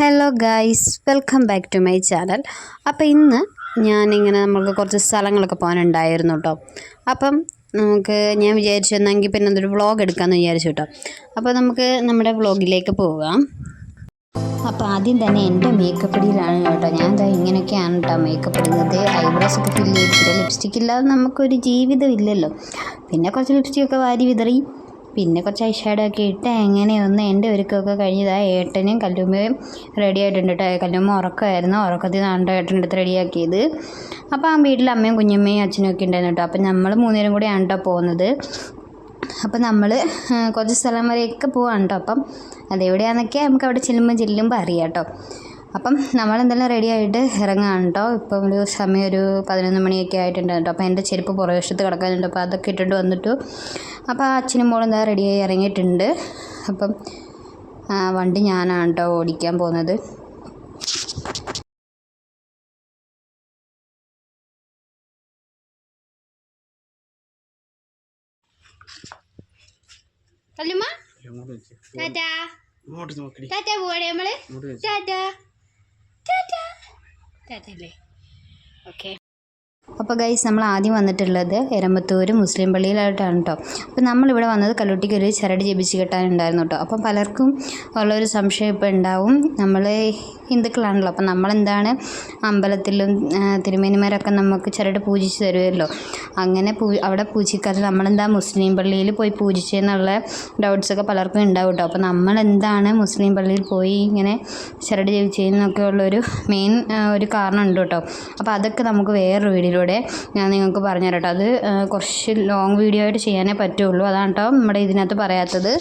Hello guys welcome back to my channel അപ്പോൾ ഇന്ന് ഞാനിങ്ങനെ നമുക്ക് കുറച്ച് സ്ഥലങ്ങളൊക്കെ പോകാനുണ്ടായിരുന്നു കേട്ടോ അപ്പം നമുക്ക് ഞാൻ വിചാരിച്ചു എന്നെങ്കിൽ പിന്നെ എന്തൊരു വ്ളോഗ് എടുക്കാമെന്ന് വിചാരിച്ചു കേട്ടോ അപ്പോൾ നമുക്ക് നമ്മുടെ വ്ളോഗിലേക്ക് പോകാം അപ്പോൾ ആദ്യം തന്നെ എന്റെ മേക്കപ്പ് ഇടിയിലാണ് കേട്ടോ ഞാൻ ഇങ്ങനെയൊക്കെയാണ് കേട്ടോ മേക്കപ്പ് ഇടുന്നത്. ഐബ്രോസ് ഒക്കെ ഫില്ല് ചെയ്തിട്ട് ലിപ്സ്റ്റിക്ക് ഇല്ലാതെ നമുക്കൊരു ജീവിതം ഇല്ലല്ലോ. പിന്നെ കുറച്ച് ലിപ്സ്റ്റിക്കൊക്കെ വാരി വിതറി. പിന്നെ കുറച്ച് ഐഷാഡോ ഒക്കെ ഇട്ട് എങ്ങനെയൊന്ന് എന്റെ ഒരുക്കമൊക്കെ കഴിഞ്ഞതാ ഏട്ടനും കല്ലുമ്മയും റെഡി ആയിട്ടുണ്ട് കേട്ടോ കല്ലുമ്മ ഉറക്കമായിരുന്നു ഉറക്കത്തിൽ നിന്നാണ് ഏട്ടന്റെ അടുത്ത് റെഡിയാക്കിയത് അപ്പോൾ ആ വീട്ടിൽ അമ്മയും കുഞ്ഞമ്മയും അച്ഛനും ഒക്കെ ഉണ്ടായിരുന്നു കേട്ടോ അപ്പം നമ്മൾ മൂന്നുപേരും കൂടെയാണ് കേട്ടോ പോകുന്നത്. അപ്പം നമ്മൾ കുറച്ച് സ്ഥലം വരെയൊക്കെ പോവാണ് കേട്ടോ അപ്പം അതെവിടെയാണെന്നൊക്കെ നമുക്ക് അവിടെ ചെല്ലുമ്പോൾ ചെല്ലുമ്പോൾ അറിയാം കേട്ടോ അപ്പം നമ്മളെന്തെല്ലാം റെഡി ആയിട്ട് ഇറങ്ങാണ് കേട്ടോ ഇപ്പം ഒരു സമയം ഒരു പതിനൊന്ന് മണിയൊക്കെ ആയിട്ടുണ്ട് കേട്ടോ അപ്പം എന്റെ ചെരുപ്പ് പുറവശത്ത് കിടക്കാനുണ്ട്. അപ്പോൾ അതൊക്കെ ഇട്ടിട്ട് വന്നിട്ടു അപ്പോൾ ആ അച്ഛനും മോളും എന്താ റെഡിയായി ഇറങ്ങിയിട്ടുണ്ട്. അപ്പം വണ്ടി ഞാനാണ് കേട്ടോ ഓടിക്കാൻ പോകുന്നത്. ഓക്കെ. അപ്പോൾ ഗൈസ് നമ്മൾ ആദ്യം വന്നിട്ടുള്ളത് എരമ്പത്തൂർ മുസ്ലിം പള്ളിയിലായിട്ടാണ് കേട്ടോ അപ്പോൾ നമ്മളിവിടെ വന്നത് കല്ലുട്ടിക്ക് ഒരു ചരട് ജപിച്ച് കെട്ടാനുണ്ടായിരുന്നു കേട്ടോ അപ്പം പലർക്കും ഉള്ളൊരു സംശയം ഇപ്പോൾ ഉണ്ടാവും. നമ്മൾ ഹിന്ദുക്കളാണല്ലോ. അപ്പം നമ്മളെന്താണ്? അമ്പലത്തിലും തിരുമേനിമാരൊക്കെ നമുക്ക് ചരട് പൂജിച്ച് തരുമല്ലോ അങ്ങനെ പൂ അവിടെ പൂജിക്കാതെ നമ്മളെന്താ മുസ്ലിം പള്ളിയിൽ പോയി പൂജിച്ചെന്നുള്ള ഡൗട്ട്സൊക്കെ പലർക്കും ഉണ്ടാവും കേട്ടോ അപ്പോൾ നമ്മളെന്താണ് മുസ്ലിം പള്ളിയിൽ പോയി ഇങ്ങനെ ചിരട് ജീവിച്ചതെന്നൊക്കെ ഉള്ളൊരു മെയിൻ ഒരു കാരണം ഉണ്ട് കേട്ടോ അപ്പോൾ അതൊക്കെ നമുക്ക് വേറൊരു വീഡിയോയിലൂടെ ഞാൻ നിങ്ങൾക്ക് പറഞ്ഞുതരാം കേട്ടോ അത് കുറച്ച് ലോങ് വീഡിയോ ആയിട്ട് ചെയ്യാനേ പറ്റുള്ളൂ. അതാണ് കേട്ടോ നമ്മുടെ ഇതിനകത്ത് പറയാത്തത്.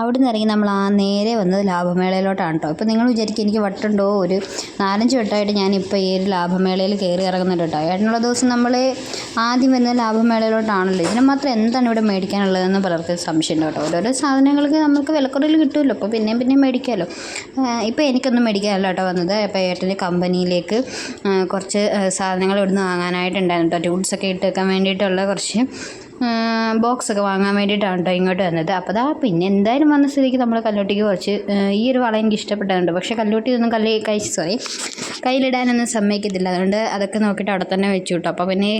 അവിടെ നിന്ന് ഇറങ്ങി നമ്മൾ ആ നേരെ വന്നത് ലാഭമേളയിലോട്ടാണ് കേട്ടോ ഇപ്പോൾ നിങ്ങൾ വിചാരിക്കും എനിക്ക് വട്ടുണ്ടോ ഒരു നാലഞ്ച് വട്ടമായിട്ട് ഞാനിപ്പോൾ ഈ ഒരു ലാഭമേളയിൽ കയറി ഇറങ്ങുന്നുണ്ട് കേട്ടോ ഏട്ടനുള്ള ദിവസം നമ്മൾ ആദ്യം വരുന്നത് ലാഭമേളയിലോട്ടാണല്ലോ. ഇതിന് മാത്രം എന്താണ് ഇവിടെ മേടിക്കാനുള്ളതെന്ന് പലർക്കും സംശയമുണ്ട് കേട്ടോ ഓരോരോ സാധനങ്ങൾക്ക് നമുക്ക് വിലക്കുറവിൽ കിട്ടുമല്ലോ. അപ്പോൾ പിന്നെയും പിന്നെയും മേടിക്കാമല്ലോ. ഇപ്പോൾ എനിക്കൊന്നും മേടിക്കാനല്ല കേട്ടോ വന്നത്. അപ്പോൾ ഏട്ടന്റെ കമ്പനിയിലേക്ക് കുറച്ച് സാധനങ്ങൾ ഇവിടുന്ന് വാങ്ങാനായിട്ടുണ്ടായിരുന്നു കേട്ടോ ടൂൾസൊക്കെ ഇട്ട് വെക്കാൻ വേണ്ടിയിട്ടുള്ള കുറച്ച് ബോക്സ് ഒക്കെ വാങ്ങാൻ വേണ്ടിയിട്ടാണ് കേട്ടോ ഇങ്ങോട്ട് വന്നത്. അപ്പോൾ അതാ പിന്നെ എന്തായാലും വന്ന സ്ഥിതിക്ക് നമ്മൾ കല്ലോട്ടിക്ക് കുറച്ച് ഈ ഒരു വള എനിക്ക് ഇഷ്ടപ്പെട്ടതുണ്ട് പക്ഷേ കല്ലോട്ടി ഒന്നും കല്ല് കഴിച്ച് സോറി കയ്യിലിടാനൊന്നും സമ്മതിക്കത്തില്ല. അതുകൊണ്ട് അതൊക്കെ നോക്കിയിട്ട് അവിടെ തന്നെ വെച്ചു കേട്ടോ അപ്പോൾ പിന്നെ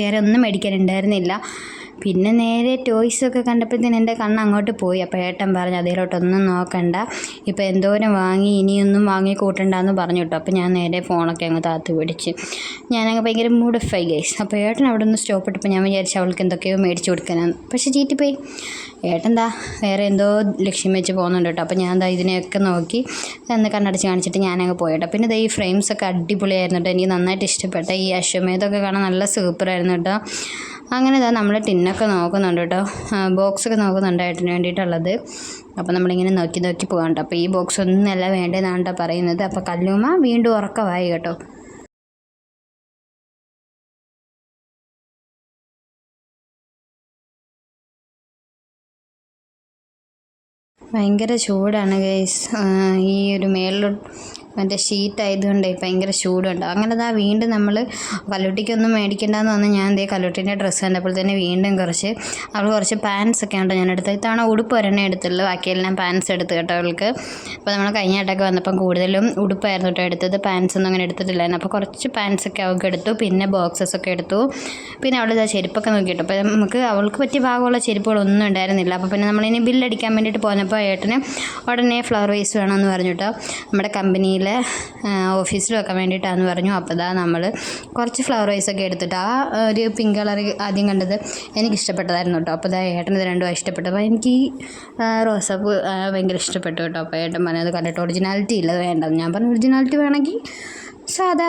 വേറെ ഒന്നും മേടിക്കാനുണ്ടായിരുന്നില്ല പിന്നെ നേരെ ടോയ്സൊക്കെ കണ്ടപ്പോഴത്തേന് എന്റെ കണ്ണ് അങ്ങോട്ട് പോയി. അപ്പോൾ ഏട്ടൻ പറഞ്ഞു അതിലോട്ടൊന്നും നോക്കണ്ട. ഇപ്പോൾ എന്തോരം വാങ്ങി ഇനിയൊന്നും വാങ്ങി കൂട്ടണ്ടെന്ന് പറഞ്ഞു കേട്ടോ. അപ്പോൾ ഞാൻ നേരെ ഫോണൊക്കെ അങ്ങ് താത്ത് പിടിച്ച്. ഞാനങ്ങ് ഭയങ്കര മൂഡ് ആയി ഗൈസ് അപ്പോൾ ഏട്ടൻ അവിടെ നിന്ന് സ്റ്റോപ്പ് ഇട്ടപ്പോൾ ഞാൻ വിചാരിച്ചു അവൾക്ക് എന്തൊക്കെയോ മേടിച്ച് കൊടുക്കാനാണ്. പക്ഷേ ചീറ്റിപ്പോയി. ഏട്ടൻ എന്താ വേറെ എന്തോ ലക്ഷ്യം വെച്ച് പോകുന്നുണ്ട് കേട്ടോ. അപ്പോൾ ഞാൻ എന്താ ഇതിനെയൊക്കെ നോക്കി. എന്ന് കണ്ണടച്ച് കാണിച്ചിട്ട് ഞാനങ്ങ് പോയിട്ടോ പിന്നെ ഇതാ ഈ ഫ്രെയിംസൊക്കെ അടിപൊളിയായിരുന്നു കേട്ടോ. എനിക്ക് നന്നായിട്ട് ഇഷ്ടപ്പെട്ട ഈ അശ്വമേധമൊക്കെ കാണാൻ നല്ല സൂപ്പറായിരുന്നു കേട്ടോ. അങ്ങനെ ഇതാ നമ്മൾ ടിന്നൊക്കെ നോക്കുന്നുണ്ട് കേട്ടോ. ബോക്സൊക്കെ നോക്കുന്നുണ്ട് ഏട്ടന് വേണ്ടിയിട്ടുള്ളത്. അപ്പോൾ നമ്മളിങ്ങനെ നോക്കി നോക്കി പോകാം കേട്ടോ അപ്പോൾ ഈ ബോക്സ് ഒന്നല്ല വേണ്ടതെന്നാണ് കേട്ടോ പറയുന്നത്. അപ്പോൾ കല്ലുമ്മ വീണ്ടും ഉറക്കമായി കേട്ടോ. ഭയങ്കര ചൂടാണ് ഗൈസ്. ഈ ഒരു മേളിലോട്ട് മറ്റേ ഷീറ്റ് ആയതുകൊണ്ട് ഭയങ്കര ചൂടുണ്ട്. അങ്ങനെ അതാ വീണ്ടും നമ്മൾ കല്ലുട്ടിക്കൊന്നും മേടിക്കേണ്ടെന്ന് വന്ന് ഞാൻ എന്തേ കല്ലുട്ടീന്റെ ഡ്രസ്സ് കണ്ടപ്പോൾ തന്നെ വീണ്ടും കുറച്ച് അവൾ കുറച്ച് പാൻസ് ഒക്കെ ഉണ്ടോ ഞാൻ എടുത്തത്. ഇത്തവണ ഉടുപ്പ് ഒരെണ്ണം എടുത്തുള്ളൂ. ബാക്കിയെല്ലാം പാൻസ് എടുത്ത് കേട്ടോ അവൾക്ക്. അപ്പോൾ നമ്മൾ കഴിഞ്ഞ വട്ടമൊക്കെ വന്നപ്പം കൂടുതലും ഉടുപ്പായിരുന്നു കേട്ടോ എടുത്തത്. പാൻസ് ഒന്നും അങ്ങനെ എടുത്തിട്ടില്ലായിരുന്നു. അപ്പോൾ കുറച്ച് പാൻസ് ഒക്കെ അവൾക്ക് എടുത്തു. പിന്നെ ബോക്സസ് ഒക്കെ എടുത്തു. പിന്നെ അവൾ ഇതാ ചെരുപ്പൊക്കെ നോക്കിയിട്ടു. അപ്പോൾ നമുക്ക് അവൾക്ക് പറ്റിയ ഭാഗമുള്ള ചെരുപ്പുകളൊന്നും ഉണ്ടായിരുന്നില്ല. അപ്പോൾ പിന്നെ നമ്മളിനി ബില്ലടിക്കാൻ വേണ്ടിയിട്ട് പോന്നപ്പോൾ ഏട്ടന് ഉടനെ ഫ്ലവർ വേസ് വേണമെന്ന് പറഞ്ഞു കേട്ടോ. നമ്മുടെ കമ്പനിയിൽ ഓഫീസിൽ വെക്കാൻ വേണ്ടിയിട്ടാന്ന് പറഞ്ഞു. അപ്പോൾ ഇതാ നമ്മൾ കുറച്ച് ഫ്ലവർ വൈസ് ഒക്കെ എടുത്തിട്ട് ആ ഒരു പിങ്ക് കളർ ആദ്യം കണ്ടത് എനിക്ക് ഇഷ്ടപ്പെട്ടതായിരുന്നു കേട്ടോ അപ്പോൾ ഇതാ ഇത് രണ്ടും ഇഷ്ടപ്പെട്ടു. അപ്പോൾ എനിക്ക് ഈ റോസാപ്പ് ഭയങ്കര ഇഷ്ടപ്പെട്ടു കേട്ടോ അപ്പോൾ ഏട്ടൻ പറഞ്ഞത് കണ്ടിട്ട് ഒറിജിനാലിറ്റി ഇല്ല അത് വേണ്ട. ഞാൻ പറഞ്ഞു ഒറിജിനാലിറ്റി വേണമെങ്കിൽ സാധാ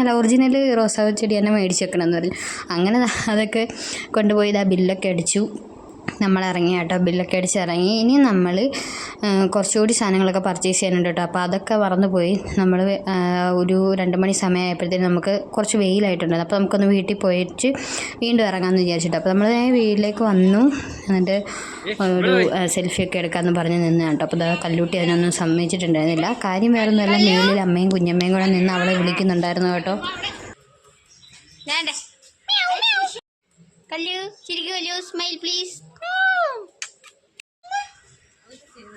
അല്ല ഒറിജിനൽ റോസാ ചെടി തന്നെ മേടിച്ച് വെക്കണമെന്ന് പറഞ്ഞു. അങ്ങനെ അതൊക്കെ കൊണ്ടുപോയി ഇതാ ബില്ലൊക്കെ അടിച്ചു. നമ്മൾ ഇറങ്ങി കേട്ടോ ബില്ലൊക്കെ അടിച്ച് ഇറങ്ങി ഇനി നമ്മൾ കുറച്ചുകൂടി സാധനങ്ങളൊക്കെ പർച്ചേസ് ചെയ്യാനുണ്ട് കേട്ടോ അപ്പോൾ അതൊക്കെ മറന്നുപോയി. നമ്മൾ ഒരു രണ്ട് മണി സമയമായപ്പോഴത്തേനും നമുക്ക് കുറച്ച് വെയിലായിട്ടുണ്ട്. അപ്പോൾ നമുക്കൊന്ന് വീട്ടിൽ പോയിട്ട് വീണ്ടും ഇറങ്ങാമെന്ന് വിചാരിച്ചിട്ട്. അപ്പോൾ നമ്മൾ വീട്ടിലേക്ക് വന്നു. എന്നിട്ട് ഒരു സെൽഫി ഒക്കെ എടുക്കാമെന്ന് പറഞ്ഞ് നിന്ന് കേട്ടോ. അപ്പോൾ കല്ലൂട്ടി അതിനൊന്നും സമ്മതിച്ചിട്ടുണ്ടായിരുന്നില്ല. കാര്യം വേറെ ഒന്നുമല്ല മേലിൽ അമ്മയും കുഞ്ഞമ്മയും കൂടെ നിന്ന് അവളെ വിളിക്കുന്നുണ്ടായിരുന്നു കേട്ടോ. കല്ലു ശരിക്കും കല്ലു. സ്മൈൽ പ്ലീസ്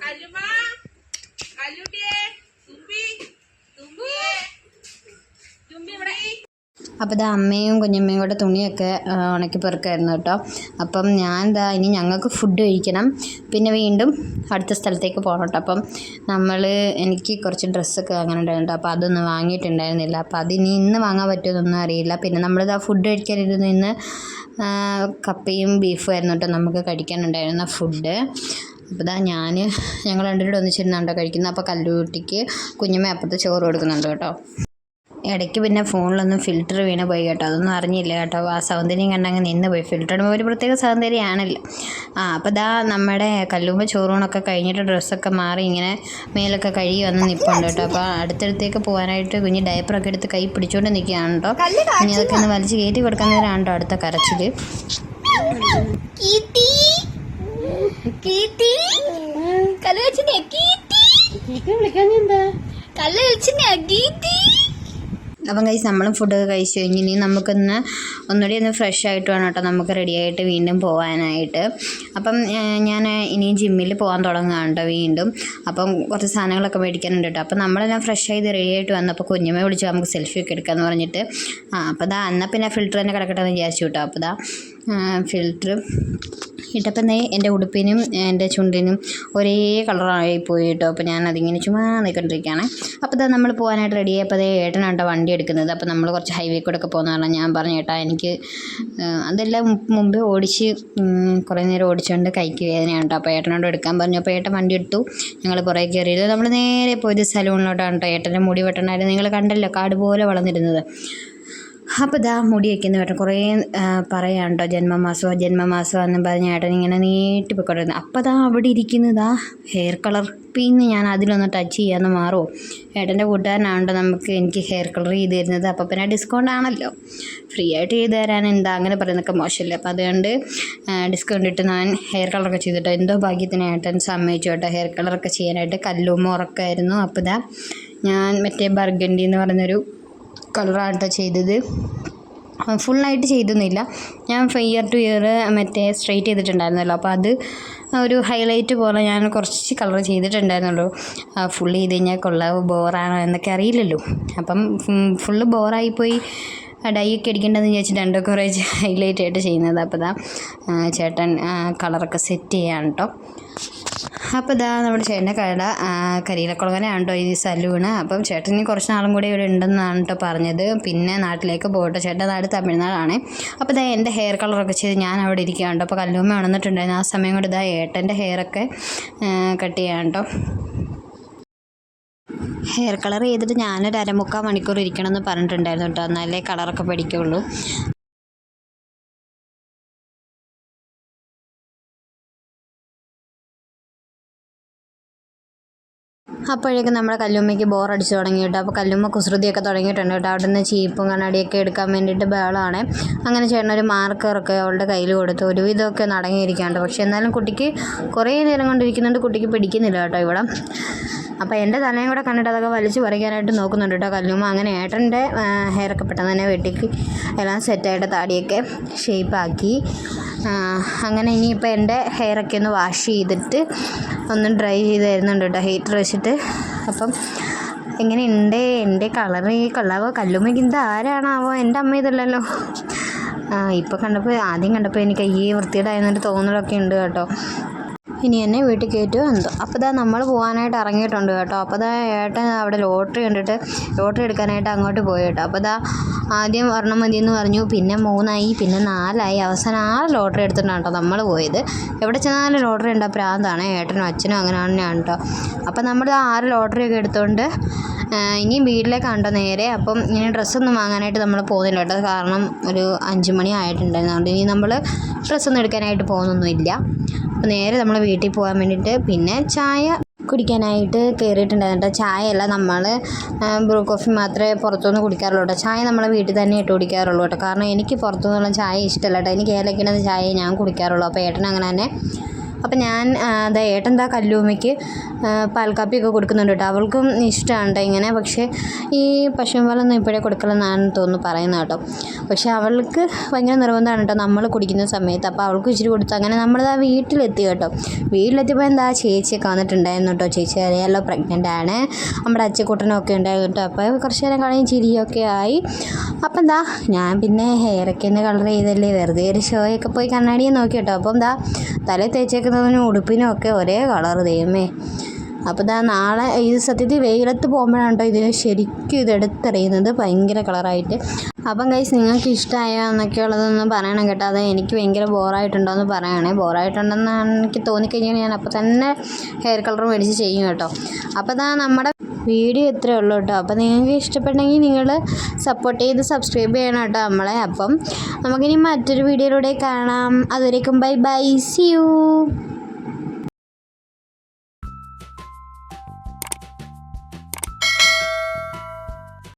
അലുമ അലുടിയെ തുമ്പി തുമ്പി തുമ്പി ഇവിടെ. അപ്പോൾ ഇത് അമ്മയും കുഞ്ഞമ്മയും കൂടെ തുണിയൊക്കെ ഉണക്കി പെറുക്കായിരുന്നു കേട്ടോ. അപ്പം ഞാൻ എന്താ ഇനി ഞങ്ങൾക്ക് ഫുഡ് കഴിക്കണം. പിന്നെ വീണ്ടും അടുത്ത സ്ഥലത്തേക്ക് പോകണം കേട്ടോ. അപ്പം നമ്മൾ എനിക്ക് കുറച്ച് ഡ്രസ്സൊക്കെ അങ്ങനെ ഉണ്ടായിരുന്നു അപ്പോൾ അതൊന്നും വാങ്ങിയിട്ടുണ്ടായിരുന്നില്ല. അപ്പോൾ അത് ഇനി ഇന്ന് വാങ്ങാൻ പറ്റുമെന്നൊന്നും അറിയില്ല. പിന്നെ നമ്മളിത് ആ ഫുഡ് കഴിക്കാനിരുന്ന് ഇന്ന് കപ്പയും ബീഫും ആയിരുന്നു കേട്ടോ നമുക്ക് കഴിക്കാനുണ്ടായിരുന്ന ഫുഡ് അപ്പോൾ ഇതാ ഞാൻ ഞങ്ങൾ രണ്ടുപേരും ഒന്നിച്ചിരുന്നുണ്ടോ കഴിക്കുന്നത്. അപ്പോൾ കല്ലുകുട്ടിക്ക് കുഞ്ഞമ്മ അപ്പുറത്ത് ചോറ് കൊടുക്കുന്നുണ്ട് കേട്ടോ. ഇടയ്ക്ക് പിന്നെ ഫോണിലൊന്നും ഫിൽറ്റർ വീണ് പോയി കേട്ടോ. അതൊന്നും അറിഞ്ഞില്ല കേട്ടോ. ആ സൗന്ദര്യം കണ്ടങ്ങ് നിന്ന് പോയി. ഫിൽറ്റർ ഇടുമ്പോൾ ഒരു പ്രത്യേക സൗന്ദര്യമാണല്ലോ. ആ അപ്പോൾ ദാ നമ്മുടെ കല്ലുമ്പ ചോറൂണൊക്കെ കഴിഞ്ഞിട്ട് ഡ്രസ്സൊക്കെ മാറി ഇങ്ങനെ മേലൊക്കെ കഴുകി വന്ന് നിൽപ്പുണ്ട് കേട്ടോ. അപ്പോൾ അടുത്തടുത്തേക്ക് പോകാനായിട്ട് കുഞ്ഞ് ഡയപ്പറൊക്കെ എടുത്ത് കൈ പിടിച്ചുകൊണ്ട് നിൽക്കുകയാണ് കേട്ടോ ഇനി അതൊക്കെ ഒന്ന് വലിച്ച് കയറ്റി കൊടുക്കുന്നവരാണ് കേട്ടോ അടുത്ത കരച്ചിൽ കീർത്തി കീർത്തി കല്ല് വെച്ചിനെ കീർത്തി വിളിക്കാൻ എന്താ? കല്ല് വെച്ചിനെ കീർത്തി അപ്പം കഴിച്ച് നമ്മളും ഫുഡൊക്കെ കഴിച്ചു കഴിഞ്ഞ് ഇനി നമുക്കൊന്ന് ഒന്നുകൂടി ഒന്ന് ഫ്രഷ് ആയിട്ട് വേണം കേട്ടോ നമുക്ക് റെഡി ആയിട്ട് വീണ്ടും പോകാനായിട്ട് അപ്പം ഞാൻ ഇനിയും ജിമ്മിൽ പോകാൻ തുടങ്ങുകയാണ് കേട്ടോ വീണ്ടും. അപ്പം കുറച്ച് സാധനങ്ങളൊക്കെ മേടിക്കാനുണ്ട് കേട്ടോ. അപ്പം നമ്മളെല്ലാം ഫ്രഷ് ആയി റെഡി ആയിട്ട് വന്നപ്പോൾ കുഞ്ഞമ്മ വിളിച്ചു നമുക്ക് സെൽഫി ഒക്കെ എടുക്കാമെന്ന് പറഞ്ഞിട്ട്. ആ അപ്പോൾ ദാ എന്നാൽ പിന്നെ ഫിൽറ്റർ തന്നെ കിടക്കട്ടെ എന്ന് വിചാരിച്ചു കേട്ടോ. അപ്പോൾ ദാ ഫിൽറ്റർ ഇട്ടപ്പം ദേ എന്റെ ഉടുപ്പിനും എന്റെ ചുണ്ടിനും ഒരേ കളറായി പോയി കേട്ടോ അപ്പോൾ ഞാൻ അതിങ്ങനെ ചുമ്മാ നിൽക്കൊണ്ടിരിക്കുകയാണ്. അപ്പോൾ ഇതാ നമ്മൾ പോകാനായിട്ട് റെഡി അപ്പോൾ അതേ ഏട്ടനാട്ടോ വണ്ടി എടുക്കുന്നത്. അപ്പോൾ നമ്മൾ കുറച്ച് ഹൈവേ കൂടെ ഒക്കെ പോകുന്ന പറഞ്ഞാൽ ഞാൻ പറഞ്ഞു ഏട്ടാ എനിക്ക് അതെല്ലാം മുമ്പ് ഓടിച്ച് കുറേ നേരം ഓടിച്ചുകൊണ്ട് കൈക്ക് വേദനയാണ് കേട്ടോ. അപ്പോൾ ഏട്ടനോട് എടുക്കാൻ പറഞ്ഞു. അപ്പോൾ ഏട്ടൻ വണ്ടി എടുത്തു. ഞങ്ങൾ കുറേ കയറിയത് നമ്മൾ നേരെ പോയത് സലൂണിലോട്ടാണ് കേട്ടോ. ഏട്ടന്റെ മുടി വെട്ടണമായിരുന്നു. നിങ്ങൾ കണ്ടല്ലോ കാട് പോലെ വളർന്നിരുന്നത്. അപ്പോൾ ഇതാ മുടി വയ്ക്കുന്ന കേട്ടോ കുറേ പറയാം കേട്ടോ ജന്മമാസമോ ജന്മമാസമോ എന്നും പറഞ്ഞ ഏട്ടൻ ഇങ്ങനെ നീട്ടി പൊയ്ക്കൊണ്ടിരുന്നു. അപ്പോൾ അതാ അവിടെ ഇരിക്കുന്നതാ ഹെയർ കളർ പിന്നെ ഞാൻ അതിലൊന്ന് ടച്ച് ചെയ്യാമെന്ന് മാറുമോ ഏട്ടന്റെ കൂട്ടുകാരനാണല്ലോ നമുക്ക് എനിക്ക് ഹെയർ കളർ ചെയ്ത് തരുന്നത് അപ്പോൾ പിന്നെ ഡിസ്കൗണ്ട് ആണല്ലോ. ഫ്രീ ആയിട്ട് ചെയ്ത് തരാൻ എന്താ അങ്ങനെ പറയുന്നൊക്കെ മോശമല്ലേ. അപ്പോൾ അതുകൊണ്ട് ഡിസ്കൗണ്ട് ഇട്ട് ഞാൻ ഹെയർ കളറൊക്കെ ചെയ്തിട്ടോ. എന്തോ ഭാഗ്യത്തിന് ഏട്ടൻ സമ്മതിച്ചു കേട്ടോ ഹെയർ കളറൊക്കെ ചെയ്യാനായിട്ട്. കല്ലുമ്മ ഉറക്കമായിരുന്നു അപ്പോൾ ഇതാ ഞാൻ മറ്റേ ബർഗണ്ടി എന്ന് പറഞ്ഞൊരു കളറാട്ടോ ചെയ്തത്. ഫുള്ളായിട്ട് ചെയ്തൊന്നുമില്ല. ഞാൻ ഇയർ ടു ഇയർ മറ്റേ സ്ട്രെയിറ്റ് ചെയ്തിട്ടുണ്ടായിരുന്നല്ലോ. അപ്പോൾ അത് ഒരു ഹൈലൈറ്റ് പോലെ ഞാൻ കുറച്ച് കളർ ചെയ്തിട്ടുണ്ടായിരുന്നുള്ളൂ. ഫുൾ ചെയ്ത് കഴിഞ്ഞാൽ കൊള്ളാവോ ബോറാണോ എന്നൊക്കെ അറിയില്ലല്ലോ. അപ്പം ഫുള്ള് ബോറായിപ്പോയി. ഡൈ ഒക്കെ അടിക്കേണ്ടതെന്ന് രണ്ടൊക്കെ കുറേ ഹൈലൈറ്റ് ആയിട്ട് ചെയ്യുന്നത്. അപ്പോൾ ഇതാ ചേട്ടൻ കളറൊക്കെ സെറ്റ് ചെയ്യാൻ കേട്ടോ അപ്പോൾ ഇതാ നമ്മുടെ ചേട്ടന്റെ കട കേട്ടോ ഈ സലൂണ്. അപ്പം ചേട്ടൻ ഇനി കുറച്ച് നാളും കൂടി ഇവിടെ ഉണ്ടെന്നാണ് കേട്ടോ പറഞ്ഞത്. പിന്നെ നാട്ടിലേക്ക് പോകട്ടെ. ചേട്ടന്റെ നാട് തമിഴ്നാടാണ്. അപ്പോൾ ഇതാ എന്റെ ഹെയർ കളറൊക്കെ ചെയ്ത് ഞാൻ അവിടെ ഇരിക്കുകയാണ് അപ്പോൾ കല്ലുമ്മ ഉണർന്നിട്ടുണ്ടായിരുന്നു. ആ സമയം കൊണ്ട് ഇതാ ഏട്ടന്റെ ഹെയറൊക്കെ കട്ട് ചെയ്യാൻ കേട്ടോ ഹെയർ കളർ ചെയ്തിട്ട് ഞാനൊരു അരമുക്കാൽ മണിക്കൂർ ഇരിക്കണം എന്ന് പറഞ്ഞിട്ടുണ്ടായിരുന്നു കേട്ടോ എന്നാലേ കളറൊക്കെ പഠിക്കുള്ളൂ. അപ്പോഴേക്കും നമ്മുടെ കല്ലുമ്മയ്ക്ക് ബോറടിച്ച് തുടങ്ങി കേട്ടോ അപ്പോൾ കല്ലുമ്മ കുസൃതിയൊക്കെ തുടങ്ങിയിട്ടുണ്ട് കേട്ടോ. അവിടെ നിന്ന് ചീപ്പും കണ്ണാടിയൊക്കെ എടുക്കാൻ വേണ്ടിയിട്ട് ബഹളമാണ്. അങ്ങനെ ചേട്ടനൊരു മാർക്കറൊക്കെ അവളുടെ കയ്യിൽ കൊടുത്തു. ഒരുവിധമൊക്കെ നടങ്ങിയിരിക്കാണ്ട് പക്ഷേ എന്നാലും കുട്ടിക്ക് കുറേ നേരം കൊണ്ടിരിക്കുന്നുണ്ട് കുട്ടിക്ക് പിടിക്കുന്നില്ല കേട്ടോ ഇവിടെ. അപ്പോൾ എന്റെ തലയും കൂടെ കണ്ടിട്ട് അതൊക്കെ വലിച്ചു പറിക്കാനായിട്ട് നോക്കുന്നുണ്ട് കേട്ടോ കല്ലുമ്മ. അങ്ങനെ ഏട്ടന്റെ ഹെയറൊക്കെ പെട്ടെന്ന് തന്നെ വെട്ടിക്ക്. എല്ലാം സെറ്റായിട്ട് താടിയൊക്കെ ഷേപ്പാക്കി അങ്ങനെ ഇനിയിപ്പോൾ എന്റെ ഹെയറൊക്കെ ഒന്ന് വാഷ് ചെയ്തിട്ട് ഒന്ന് ഡ്രൈ ചെയ്ത് തരുന്നുണ്ട് കേട്ടോ ഹീറ്റർ വെച്ചിട്ട്. അപ്പം എങ്ങനെയുണ്ട്? എന്റെ കളറ് കൊള്ളാവോ? കല്ലുമ്മയ്ക്ക് ആരാണാവോ? എന്റെ അമ്മ ഇതല്ലല്ലോ. ഇപ്പോൾ കണ്ടപ്പോൾ ആദ്യം കണ്ടപ്പോൾ എനിക്ക് ഈ വൃത്തിയുടായെന്നൊരു തോന്നലൊക്കെ ഉണ്ട് കേട്ടോ. ഇനി എന്നെ വീട്ടിൽ കയറ്റുമോ എന്തോ. അപ്പോൾ ദാ നമ്മൾ പോകാനായിട്ട് ഇറങ്ങിയിട്ടുണ്ട് കേട്ടോ. അപ്പോൾ ദാ ഏട്ടൻ അവിടെ ലോട്ടറി കണ്ടിട്ട് ലോട്ടറി എടുക്കാനായിട്ട് അങ്ങോട്ട് പോയി കേട്ടോ. അപ്പോൾ ദാ ആദ്യം ഒരെണ്ണം എന്ന് പറഞ്ഞു. പിന്നെ മൂന്നായി പിന്നെ നാലായി. അവസാനം ആറ് ലോട്ടറി എടുത്തിട്ടാണ് കേട്ടോ നമ്മൾ പോയത്. എവിടെ ചെന്നാലും ലോട്ടറി ഉണ്ടോ. പ്രാന്താണ് ഏട്ടനും അച്ഛനും അങ്ങനെ തന്നെയാണ് കേട്ടോ അപ്പോൾ നമ്മൾ ആറ് ലോട്ടറി ഒക്കെ എടുത്തുകൊണ്ട് ആ, വീട്ടിലേക്ക് കേട്ടോ നേരെ? അപ്പം ഇനി ഡ്രസ്സൊന്നും വാങ്ങാനായിട്ട് നമ്മൾ പോകുന്നില്ല കേട്ടോ. കാരണം ഒരു അഞ്ച് മണി ആയിട്ടുണ്ടായിരുന്നു. അതുകൊണ്ട് ഇനി നമ്മൾ ഡ്രസ്സൊന്നും എടുക്കാനായിട്ട് പോകുന്നൊന്നുമില്ല. അപ്പോൾ നേരെ നമ്മൾ വീട്ടിൽ പോകാൻ വേണ്ടിയിട്ട് പിന്നെ ചായ കുടിക്കാനായിട്ട് കയറിയിട്ടുണ്ടായിരുന്നു കേട്ടോ. ചായയല്ല നമ്മൾ ബ്രൂ കോഫി മാത്രമേ പുറത്തുനിന്ന് കുടിക്കാറുള്ളൂ കേട്ടോ. ചായ നമ്മൾ വീട്ടിൽ തന്നെ ഇട്ട് കുടിക്കാറുള്ളൂ കേട്ടോ. കാരണം എനിക്ക് പുറത്തുനിന്നുള്ള ചായ ഇഷ്ടമല്ല കേട്ടോ. എനിക്ക് ഏലക്കിടുന്ന ചായ ഞാൻ കുടിക്കാറുള്ളൂ. അപ്പോൾ ഏട്ടൻ അങ്ങനെ തന്നെ അപ്പം ഞാൻ അതാ ഏട്ടൻ താ കല്ലൂമ്മയ്ക്ക് പാൽക്കാപ്പിയൊക്കെ കൊടുക്കുന്നുണ്ട് കേട്ടോ. അവൾക്കും ഇഷ്ടമാണ് കേട്ടോ ഇങ്ങനെ. പക്ഷേ ഈ പശുവും വളമൊന്നും ഇപ്പോഴേ കൊടുക്കലെന്നാണ് തോന്നുന്നു പറയുന്നത് കേട്ടോ. പക്ഷേ അവൾക്ക് ഭയങ്കര നിർബന്ധമാണ് കേട്ടോ നമ്മൾ കുടിക്കുന്ന സമയത്ത്. അപ്പോൾ അവൾക്ക് ഇച്ചിരി കൊടുത്തു അങ്ങനെ നമ്മളിതാ വീട്ടിലെത്തി കേട്ടോ. വീട്ടിലെത്തിയപ്പോൾ എന്താ ചേച്ചിയൊക്കെ വന്നിട്ടുണ്ടായിരുന്നു കേട്ടോ ചേച്ചി അറിയാമല്ലോ പ്രഗ്നന്റ് ആണ്. നമ്മുടെ അച്ചക്കൂട്ടനൊക്കെ ഉണ്ടായിരുന്നു കേട്ടോ അപ്പോൾ കുറച്ച് നേരം കളയും ചിരിയൊക്കെ ആയി. അപ്പം എന്താ ഞാൻ പിന്നെ ഹെയറൊക്കെ ഒന്ന് കളർ ചെയ്തല്ലേ. വെറുതെ ഒരു ഷോയൊക്കെ പോയി കണ്ണാടിയെ നോക്കി കേട്ടോ അപ്പം എന്താ തല തേച്ചേക്കുന്നതിനും ഉടുപ്പിനും ഒക്കെ ഒരേ കളർ ദൈവമേ. അപ്പോൾ ഇതാ നാളെ ഇത് സത്യത്തിൽ വെയിലത്ത് പോകുമ്പോഴാണ് കേട്ടോ ഇതിന് ശരിക്കും ഇത് എടുത്തെറിയുന്നത്. ഭയങ്കര കളറായിട്ട്. അപ്പം കൈസ് നിങ്ങൾക്ക് ഇഷ്ടമായോ എന്നൊക്കെ ഉള്ളതൊന്ന് പറയണം കേട്ടോ. അത് എനിക്ക് ഭയങ്കര ബോറായിട്ടുണ്ടോ എന്ന് പറയണേ. ബോറായിട്ടുണ്ടെന്നാണ് എനിക്ക് തോന്നിക്കഴിഞ്ഞാൽ ഞാൻ അപ്പോൾ തന്നെ ഹെയർ കളർ മേടിച്ച് ചെയ്യും കേട്ടോ. അപ്പോൾ ഇതാ നമ്മുടെ വീഡിയോ ഇത്രയേ ഉള്ളൂ കേട്ടോ. അപ്പോൾ നിങ്ങൾക്ക് ഇഷ്ടപ്പെട്ടെങ്കിൽ നിങ്ങൾ സപ്പോർട്ട് ചെയ്ത് സബ്സ്ക്രൈബ് ചെയ്യണം കേട്ടോ നമ്മളെ. അപ്പം നമുക്കിനി മറ്റൊരു വീഡിയോയിലൂടെ കാണാം. അതുവരേക്കും ബൈ ബൈ സി യു